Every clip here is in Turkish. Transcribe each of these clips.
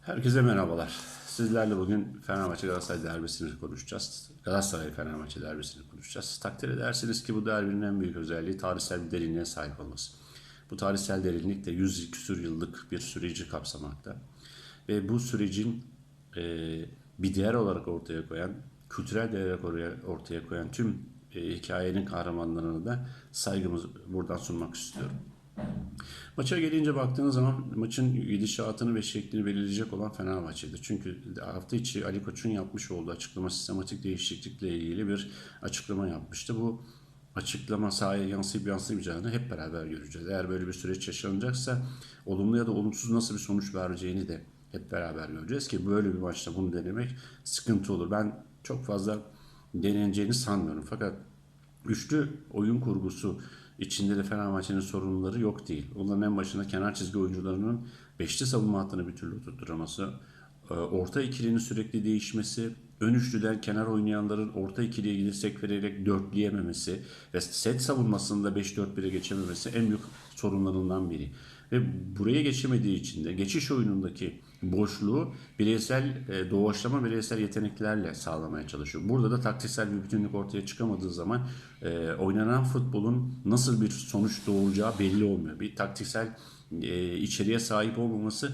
Herkese merhabalar. Sizlerle bugün Fenerbahçe Galatasaray derbisini konuşacağız. Galatasaray Fenerbahçe derbisini konuşacağız. Takdir edersiniz ki bu derbinin en büyük özelliği tarihsel bir derinliğe sahip olması. Bu tarihsel derinlik de 100 küsur yıllık bir süreci kapsamakta. Ve bu sürecin e, bir değer olarak ortaya koyan, kültürel değer ortaya koyan tüm e, hikayenin kahramanlarına da saygımızı buradan sunmak istiyorum. Maça gelince baktığınız zaman maçın gidişatını ve şeklini belirleyecek olan Fenerbahçe'di. Çünkü hafta içi Ali Koç'un yapmış olduğu açıklama sistematik değişiklikle ilgili bir açıklama yapmıştı. Bu açıklama sahaya yansıyıp yansımayacağını hep beraber göreceğiz. Eğer böyle bir süreç yaşanacaksa olumlu ya da olumsuz nasıl bir sonuç vereceğini de hep beraber göreceğiz ki böyle bir maçta bunu denemek sıkıntı olur. Ben çok fazla deneneceğini sanmıyorum. Fakat Üçlü oyun kurgusu içinde de Fenerbahçe'nin sorunları yok değil. Onların en başında kenar çizgi oyuncularının beşli savunma hattını bir türlü tutturaması, e, orta ikilinin sürekli değişmesi, ön üçlüden kenar oynayanların orta ikiliye gidirsek vererek dörtleyememesi ve set savunmasında 5-4-1'e geçememesi en büyük sorunlarından biri. Ve buraya geçemediği için de geçiş oyunundaki boşluğu bireysel e, doğaçlama bireysel yeteneklerle sağlamaya çalışıyor. Burada da taktiksel bir bütünlük ortaya çıkamadığı zaman e, oynanan futbolun nasıl bir sonuç doğuracağı belli olmuyor. Bir taktiksel e, içeriğe sahip olmaması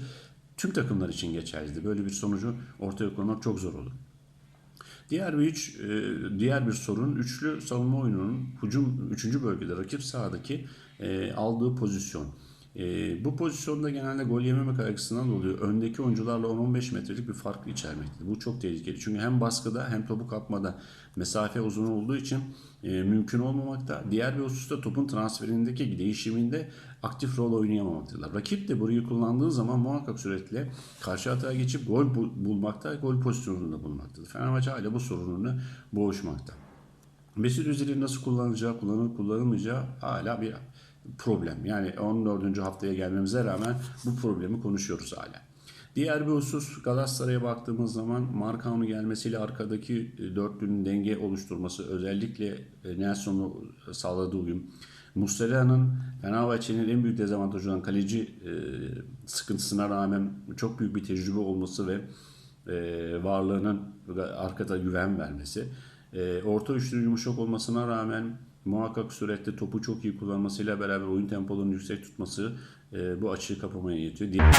tüm takımlar için geçerlidir. Böyle bir sonucu ortaya koymak çok zor olur. Diğer bir üç, e, diğer bir sorun üçlü savunma oyununun hücum 3. bölgede rakip sahadaki e, aldığı pozisyon. E, bu pozisyonda genelde gol yememek açısından dolayı öndeki oyuncularla 10-15 metrelik bir fark içermektedir. Bu çok tehlikeli. Çünkü hem baskıda hem topu kapmada mesafe uzun olduğu için e, mümkün olmamakta. Diğer bir hususta topun transferindeki değişiminde aktif rol oynayamamaktadır. Rakip de burayı kullandığı zaman muhakkak sürekli karşı atağa geçip gol bul- bulmakta, gol pozisyonunda bulunmaktadır. Fenerbahçe hala bu sorununu boğuşmakta. Mesut Özil'i nasıl kullanacağı, kullanıp kullanılmayacağı hala bir problem. Yani 14. haftaya gelmemize rağmen bu problemi konuşuyoruz hala. Diğer bir husus Galatasaray'a baktığımız zaman Markan'ın gelmesiyle arkadaki e, dörtlünün denge oluşturması özellikle e, Nelson'u sağladığı uyum. Muslera'nın Fenerbahçe'nin en büyük dezavantajı olan kaleci e, sıkıntısına rağmen çok büyük bir tecrübe olması ve varlığının arkada güven vermesi. Orta üçlü yumuşak olmasına rağmen muhakkak surette topu çok iyi kullanmasıyla beraber oyun tempolarını yüksek tutması e, bu açığı kapamaya yetiyor. Diğer-